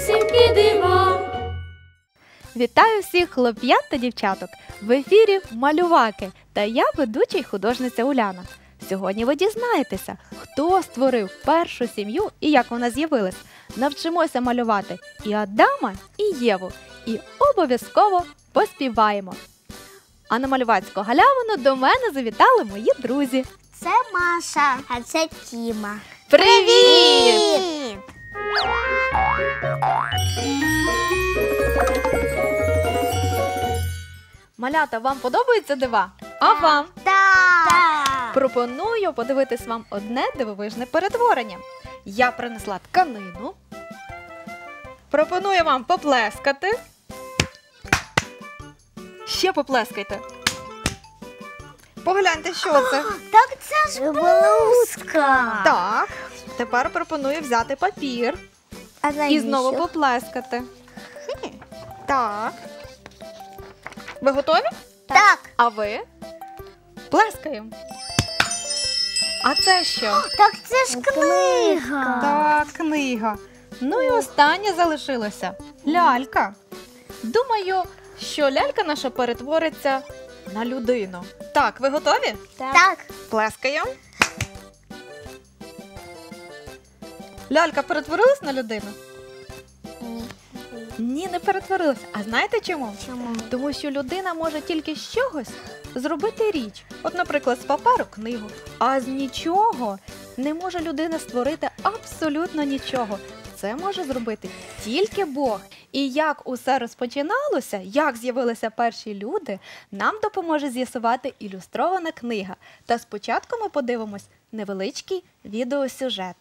Страшнісінькі дива. Вітаю всіх хлоп'ят та дівчаток! В ефірі Малюваки та я ведуча й художниця Уляна. Сьогодні ви дізнаєтеся, хто створив першу сім'ю і як вона з'явилась. Навчимося малювати і Адама, і Єву, і обов'язково поспіваємо. А на малювацьку галявину до мене завітали мої друзі. Це Маша, а це Тіма. Привіт! Малята, вам подобаються дива? А вам? Так. Пропоную подивитись вам одне дивовижне перетворення. Я принесла тканину. Пропоную вам поплескати. Ще поплескайте. Погляньте, що це. Так це ж блузка. Так. Тепер пропоную взяти папір А і знову поплескати. Хм. Так. Ви готові? Так. А ви? Плескаємо. А це що? Так це ж книга. Так, книга. Ну і останнє залишилося лялька. Думаю, що лялька наша перетвориться на людину. Так, ви готові? Так. Плескаємо. Лялька перетворилась на людину? Ні, не перетворилась. А знаєте чому? Чому? Тому що людина може тільки з чогось зробити річ. От, наприклад, з паперу книгу. А з нічого не може людина створити абсолютно нічого. Це може зробити тільки Бог. І як усе розпочиналося, як з'явилися перші люди, нам допоможе з'ясувати ілюстрована книга. Та спочатку ми подивимось невеличкий відеосюжет.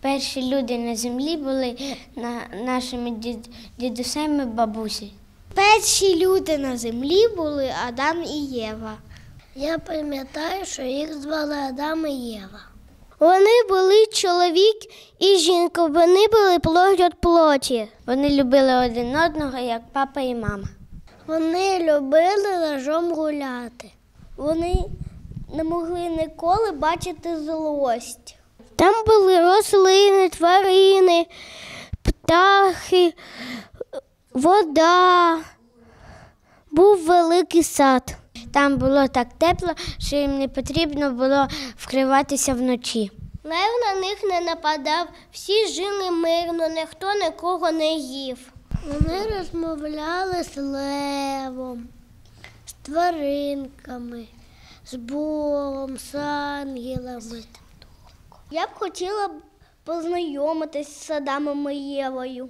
Перші люди на землі були на нашими дід- дідусями бабусі. Перші люди на землі були Адам і Єва. Я пам'ятаю, що їх звали Адам і Єва. Вони були чоловік і жінка, вони були плоть від плоті. Вони любили один одного, як папа і мама. Вони любили разом гуляти. Вони не могли ніколи бачити злость. Там були рослини, тварини, птахи, вода. Був великий сад. Там було так тепло, що їм не потрібно було вкриватися вночі. Лев на них не нападав, всі жили мирно, ніхто нікого не їв. Вони розмовляли з левом, з тваринками, з Богом, з ангелами. Я б хотіла познайомитись з Адамом і Євою.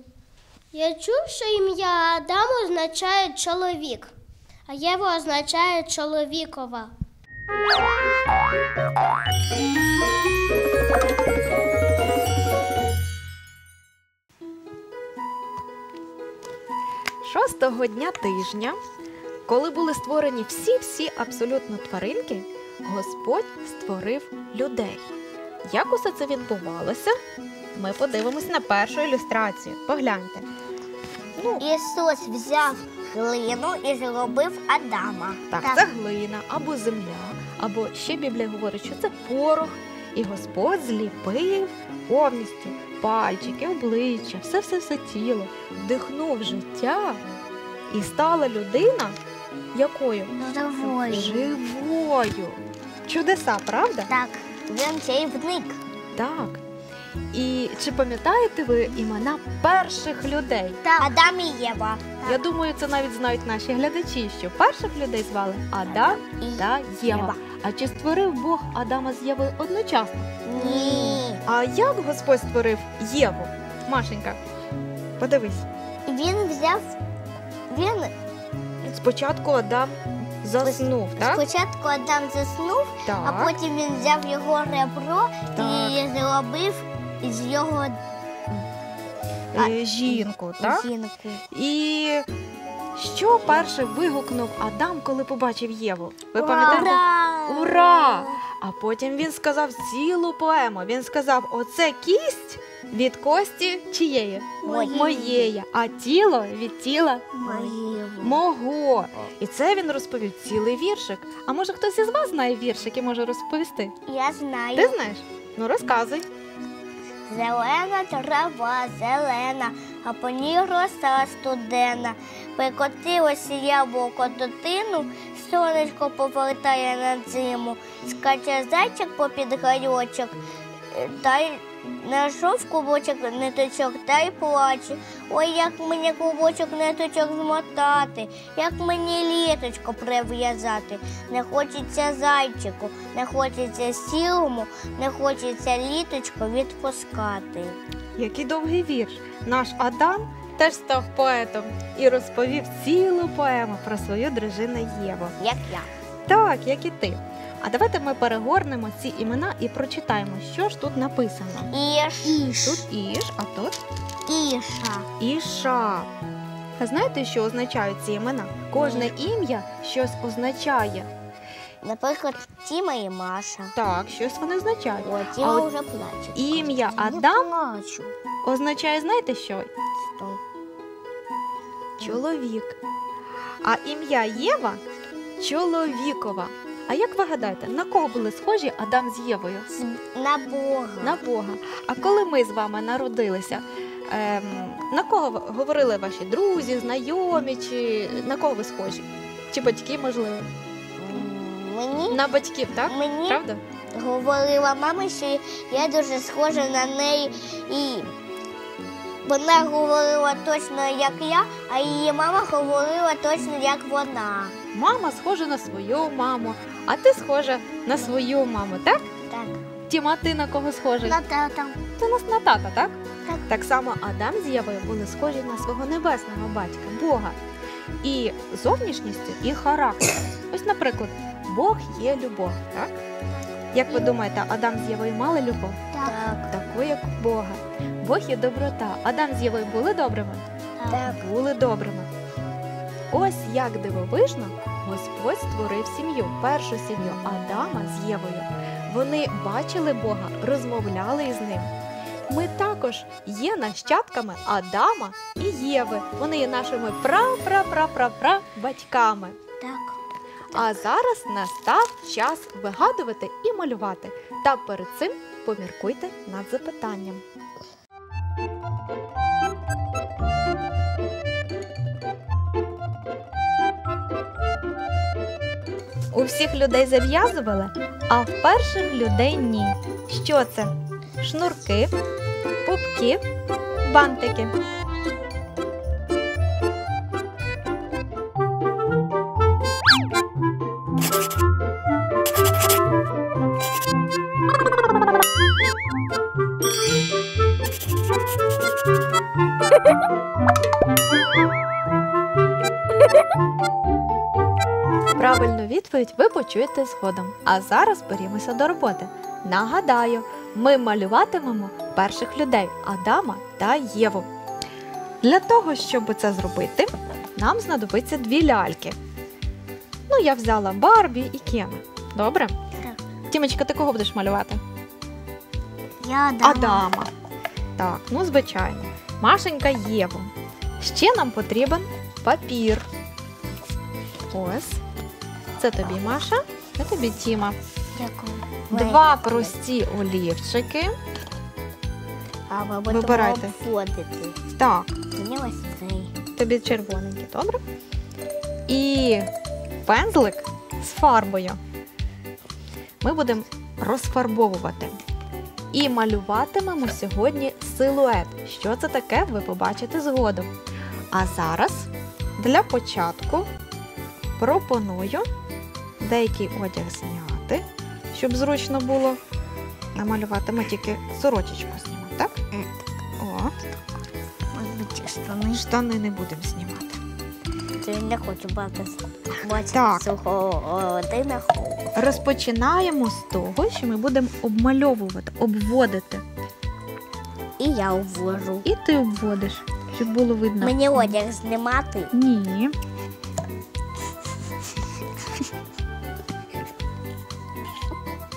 Я чув, що ім'я Адам означає чоловік, а Єва означає чоловікова. 6-го дня тижня, коли були створені всі-всі абсолютно тваринки, Господь створив людей. Як усе це відбувалося? Ми подивимось на першу ілюстрацію. Погляньте. Ну, Ісус взяв глину і зробив Адама. так, це глина або земля, або ще Біблія говорить, що це порох. І Господь зліпив повністю пальчики, обличчя, все-все-все тіло, вдихнув життя, і стала людина якою? Живою. Живою. Чудеса, правда? Так, він чаївник. Так. І чи пам'ятаєте ви імена перших людей? Так. Адам і Єва. Я думаю, це навіть знають наші глядачі, що перших людей звали Адам І та Єва. Єва. А чи створив Бог Адама з Євою одночасно? Ні. А як Господь створив Єву? Машенька, подивись. Він взяв. Він Спочатку Адам заснув, так? спочатку Адам заснув, а Так. потім він взяв його ребро Так. і зробив з його е, жінку, так? жінку. І що перше вигукнув Адам, коли побачив Єву? Ви Ура! пам'ятаєте? Ура! А потім він сказав цілу поему. Він сказав: оце кість від кості чиєї? Моєї. Моєї. А тіло від тіла Моєго. мого. І це він розповів цілий віршик. А може хтось із вас знає віршик і може розповісти? Я знаю. Ти знаєш? Ну розказуй. Зелена трава, зелена, а по ній роса студена. Прикотилося яблуко дитину, сонечко повертає на зиму, скаче зайчик попід гайочок, е, та й знайшов клубочок ниточок та й плаче. Ой, як мені клубочок ниточок змотати, як мені літочко прив'язати. Не хочеться зайчику, не хочеться сілому, не хочеться літочко відпускати. Який довгий вірш. Наш Адам теж став поетом і розповів цілу поему про свою дружину Єву. Як я. Так, як і ти. А давайте ми перегорнемо ці імена і прочитаємо, що ж тут написано. Іш. Іш. Тут Іш, а тут Іша. Іша. А знаєте, що означають ці імена? Кожне ім'я щось означає. Наприклад, Тіма і Маша. Так, щось вони означають. О, Тіма от вже плаче. ім'я Адам плачу. означає, знаєте що? Стоп. Чоловік. А ім'я Єва чоловікова. А як ви гадаєте, на кого були схожі Адам з Євою? На Бога. На Бога. А коли ми з вами народилися, ем, на кого говорили ваші друзі, знайомі, чи на кого ви схожі? Чи батьки, можливо? Мені, На батьків, так? мені Правда? говорила мама, що я дуже схожа на неї і. Вона говорила точно як я, а її мама говорила точно як вона. Мама схожа на свою маму, а ти схожа на свою маму, так? Так. Тіма, ти на кого схожий? На тата. Це у нас на тата, так? Так. Так само Адам з Євою були схожі на свого небесного батька, Бога. І зовнішністю, і характером. Ось, наприклад, Бог є любов, так? Як ви думаєте, Адам з Євою мали любов? Так. Таку, як Бога. Бог є доброта. Адам з Євою були добрими? Так. Були добрими. Ось як дивовижно Господь створив сім'ю, першу сім'ю Адама з Євою. Вони бачили Бога, розмовляли із ним. Ми також є нащадками Адама і Єви. Вони є нашими пра-пра-пра-пра-пра батьками. Так. А зараз настав час вигадувати і малювати. Та перед цим поміркуйте над запитанням. Всіх людей зав'язували, а в перших людей ні. Що це? Шнурки, пупки, бантики. Правильну відповідь ви почуєте згодом. А зараз берімося до роботи. Нагадаю, ми малюватимемо перших людей Адама та Єву. Для того, щоб це зробити, нам знадобиться дві ляльки. Ну, я взяла Барбі і Кена. Добре? Так. Тімочка, ти кого будеш малювати? Я Адама. Так, ну звичайно. Машенька Єву. Ще нам потрібен папір. Ось. Це тобі Маша, це тобі Тіма. Дякую. Два прості олівчики. А ми будемо Вибирайте. обводити. Так, Мені ось цей. тобі червоненький, добре? І пензлик з фарбою. Ми будемо розфарбовувати. І малюватимемо сьогодні силует. Що це таке, ви побачите згодом. А зараз для початку пропоную деякий одяг зняти, щоб зручно було намалювати. Ми тільки сорочечку знімемо, так? О, штани. штани не будемо знімати. Це я не хочу бати бачити свого Розпочинаємо з того, що ми будемо обмальовувати, обводити. І я ввожу. І ти обводиш, щоб було видно. Мені одяг знімати. Ні.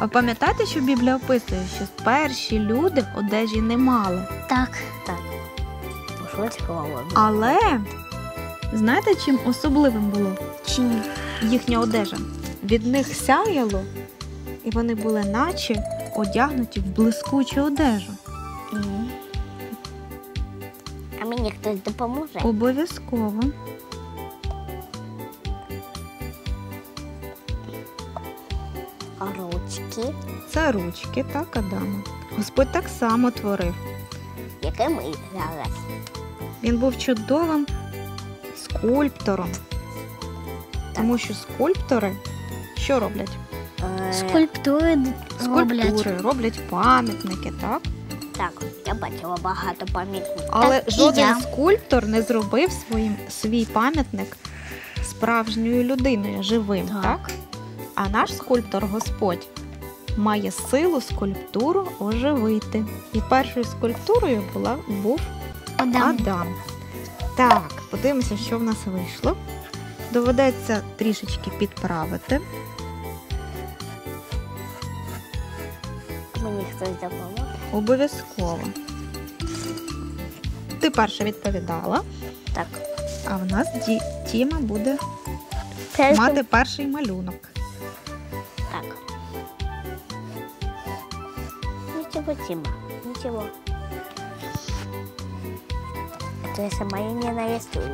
А пам'ятаєте, що Біблія описує, що перші люди одежі не мали. Так. Так. Але знаєте, чим особливим було Чим? їхня одежа? Від них сяяло, і вони були наче одягнуті в блискучу одежу. А мені хтось допоможе? Обов'язково. Ручки, Це ручки, так, Адама. Господь так само творив. яке ми зараз. Він був чудовим скульптором. Тому що скульптори що роблять? Е, Скульптури Скульптури роблять пам'ятники, так? Так, я бачила багато пам'ятників. Але Так, жоден я. скульптор не зробив своїм свій пам'ятник справжньою людиною, живим, так. Так. А наш скульптор Господь має силу скульптуру оживити. І першою скульптурою була був Адам. Адам. Так, подивимося, що в нас вийшло. Доведеться трішечки підправити. Мені хтось допоможе. Обов'язково. Ти перша відповідала, Так. а в нас Ді- Тіма буде Це мати перший малюнок. Ничего, ничего. Это я сама не нарисую.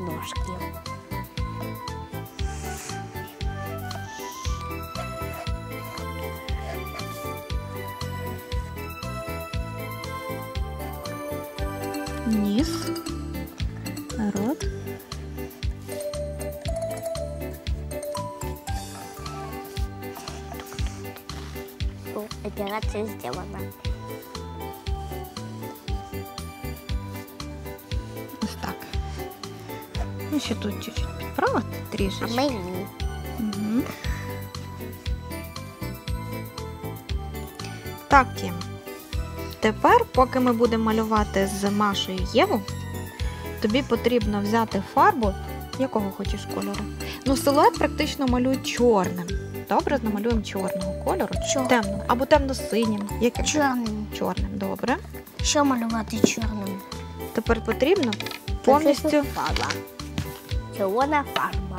Ножки. Операция сделана. Ось так. Ну, ще тут чуть-чуть підправити А трішечки. мені? Мгм. Так, Тім. Тепер, поки ми будемо малювати з Машою Єву, тобі потрібно взяти фарбу, якого хочеш кольору. Ну, силует практично малюй чорним. Добре, намалюємо чорного кольору. Чор- Темним або темно-синім. Яким? Чорним. Чорним, добре. Що малювати чорним? Тепер потрібно повністю, фарба. Червона фарба.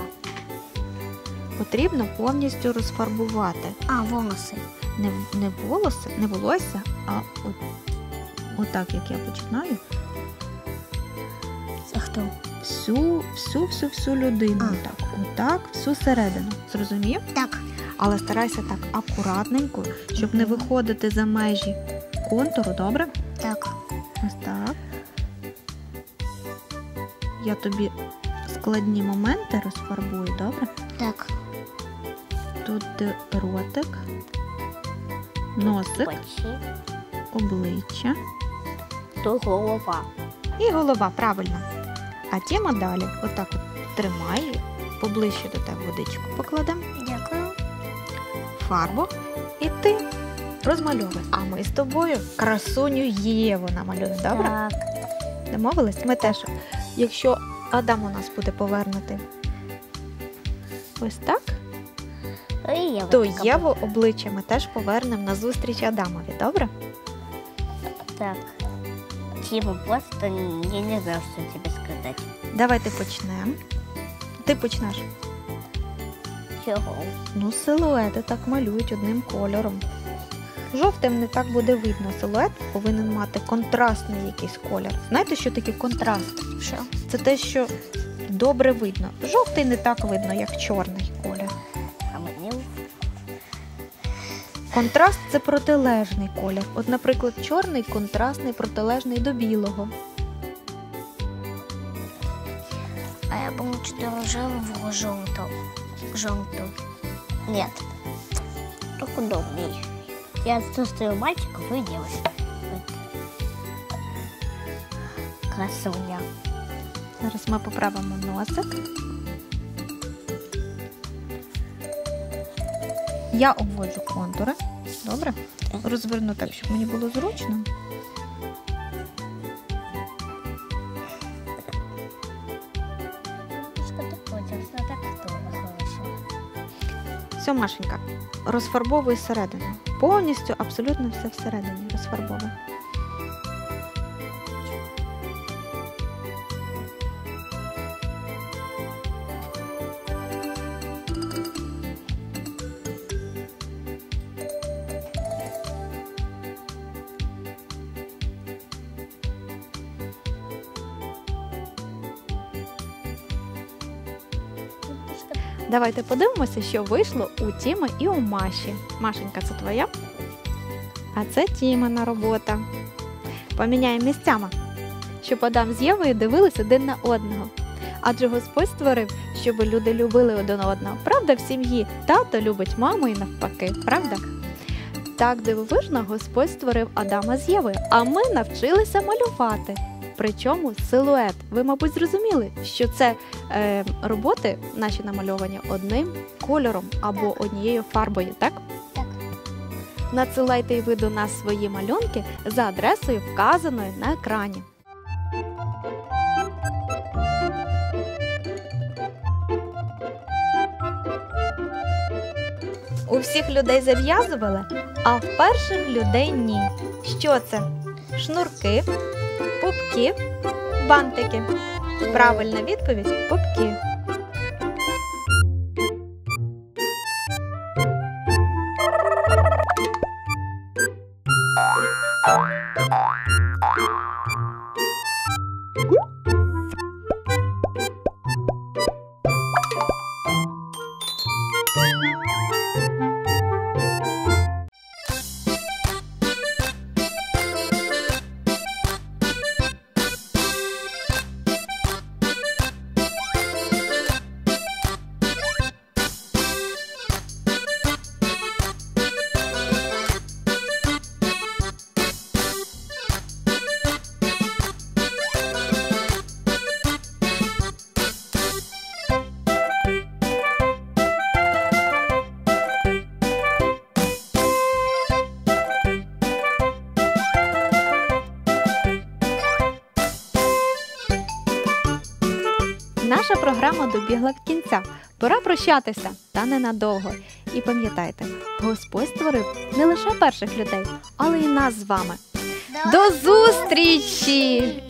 потрібно повністю розфарбувати. А, волоси. не, не волоси, не волосся, а от, отак, як я починаю, Це хто? всю, всю, всю, всю людину. А. Отак, отак, всю середину. Зрозумів? Так. Але старайся так акуратненько, щоб не виходити за межі контуру, добре? Так. Ось так. Я тобі складні моменти розфарбую, добре? Так. Тут ротик, носик, обличчя. Тут голова. І голова, правильно. А тема далі, отак от тримай, поближче до тебе водичку покладемо, Дякую. Фарбу, і ти розмальовуй. А ми з тобою красуню Єву намалюємо, добре? Так. Домовились? Ми теж, якщо Адам у нас буде повернути ось так, І я то така Єву обличчя ми теж повернемо на зустріч Адамові, добре? Так. Тима, просто я не знаю, что тебе сказать. Давайте почнемо. Ти почнеш. Чего? Ну, силуети так малюють одним кольором. Жовтим не так буде видно. Силует повинен мати контрастний якийсь колір. Знаєте, що таке контраст? Що? Це те, що добре видно. Жовтий не так видно, як чорний колір. А мне Контраст це протилежний колір. От, наприклад, чорний контрастний протилежний до білого. А я получу рожевого желтого. Желтого. нет. Так удобней. Я чувствую мальчиков и девочек. Красуня. Зараз ми поправимо носик. Я обводжу контури. Добре? Розверну так, щоб мені було зручно. Все, Машенька, розфарбовуй середину. Повністю, абсолютно все всередині розфарбовуй. Давайте подивимося, що вийшло у Тіми і у Маші. Машенька, це твоя? А це Тімина робота. Поміняємо місцями, щоб Адам з Євою дивилися один на одного. Адже Господь створив, щоб люди любили один одного. Правда, в сім'ї тато любить маму і навпаки, правда? Так дивовижно Господь створив Адама з Єви, а ми навчилися малювати. Причому силует. Ви, мабуть, зрозуміли, що це е, роботи наші намальовані одним кольором або однією фарбою, так? Так. Надсилайте ви до нас свої малюнки за адресою, вказаною на екрані. У всіх людей зав'язували, а в перших людей ні. Що це? Шнурки, пупки, бантики. Правильна відповідь пупки. Добігла кінця. Пора прощатися, та ненадовго. І пам'ятайте, Господь створив не лише перших людей, але й нас з вами. До зустрічі!